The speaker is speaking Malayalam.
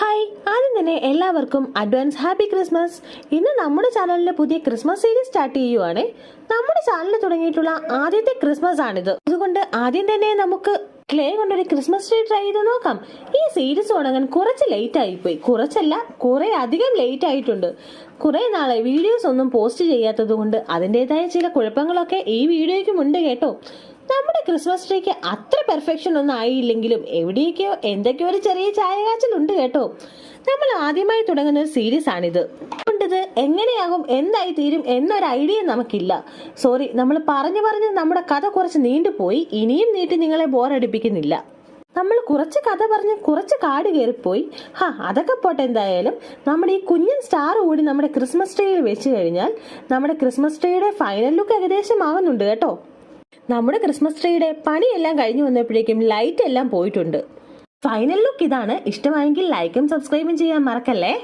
ഹായ് ആദ്യം തന്നെ എല്ലാവർക്കും അഡ്വാൻസ് ഹാപ്പി ക്രിസ്മസ് ഇന്ന് നമ്മുടെ ചാനലിലെ പുതിയ ക്രിസ്മസ് സീരീസ് സ്റ്റാർട്ട് ചെയ്യുവാണ്. നമ്മുടെ ചാനലിൽ തുടങ്ങിയിട്ടുള്ള ആദ്യത്തെ ക്രിസ്മസ് ആണിത്. അതുകൊണ്ട് ആദ്യം തന്നെ നമുക്ക് ക്ലേ കൊണ്ടൊരു ക്രിസ്മസ് ട്രീ ട്രൈ ചെയ്ത് നോക്കാം. ഈ സീരീസ് തുടങ്ങാൻ കുറച്ച് ലേറ്റ് ആയിപ്പോയി. കുറച്ചല്ല കുറെ അധികം ലേറ്റ് ആയിട്ടുണ്ട്. കുറെ നാളെ വീഡിയോസ് ഒന്നും പോസ്റ്റ് ചെയ്യാത്തത് കൊണ്ട് അതിന്റെതായ ചില കുഴപ്പങ്ങളൊക്കെ ഈ വീഡിയോയ്ക്കും ഉണ്ട് കേട്ടോ. നമ്മുടെ ക്രിസ്മസ് ട്രീക്ക് അത്ര പെർഫെക്ഷൻ ഒന്നും ആയില്ലെങ്കിലും എവിടെയൊക്കെയോ എന്തൊക്കെയോ ഒരു ചെറിയ ചായകാച്ചലുണ്ട് കേട്ടോ. നമ്മൾ ആദ്യമായി തുടങ്ങുന്ന ഒരു സീരീസ് ആണിത്. അതുകൊണ്ടിത് എങ്ങനെയാകും എന്തായി തീരും എന്നൊരു ഐഡിയ നമുക്കില്ല. സോറി നമ്മൾ പറഞ്ഞു പറഞ്ഞ് നമ്മുടെ കഥ കുറച്ച് നീണ്ടുപോയി ഇനിയും നീട്ടി നിങ്ങളെ ബോറടിപ്പിക്കുന്നില്ല. നമ്മൾ കുറച്ച് കഥ പറഞ്ഞ് കുറച്ച് കാട് കയറിപ്പോയി. ഹാ അതൊക്കെ പോട്ടെ എന്തായാലും. നമ്മുടെ ഈ കുഞ്ഞൻ സ്റ്റാർ കൂടി നമ്മുടെ ക്രിസ്മസ് ട്രീയിൽ വെച്ച് കഴിഞ്ഞാൽ നമ്മുടെ ക്രിസ്മസ് ട്രീയുടെ ഫൈനൽ ലുക്ക് ഏകദേശം ആവുന്നുണ്ട് കേട്ടോ. നമ്മുടെ ക്രിസ്മസ് ട്രീയുടെ പണിയെല്ലാം കഴിഞ്ഞു വന്നപ്പോഴേക്കും ലൈറ്റ് എല്ലാം പോയിട്ടുണ്ട്. ഫൈനൽ ലുക്ക് ഇതാണ്. ഇഷ്ടമായെങ്കിൽ ലൈക്കും സബ്സ്ക്രൈബും ചെയ്യാൻ മറക്കല്ലേ?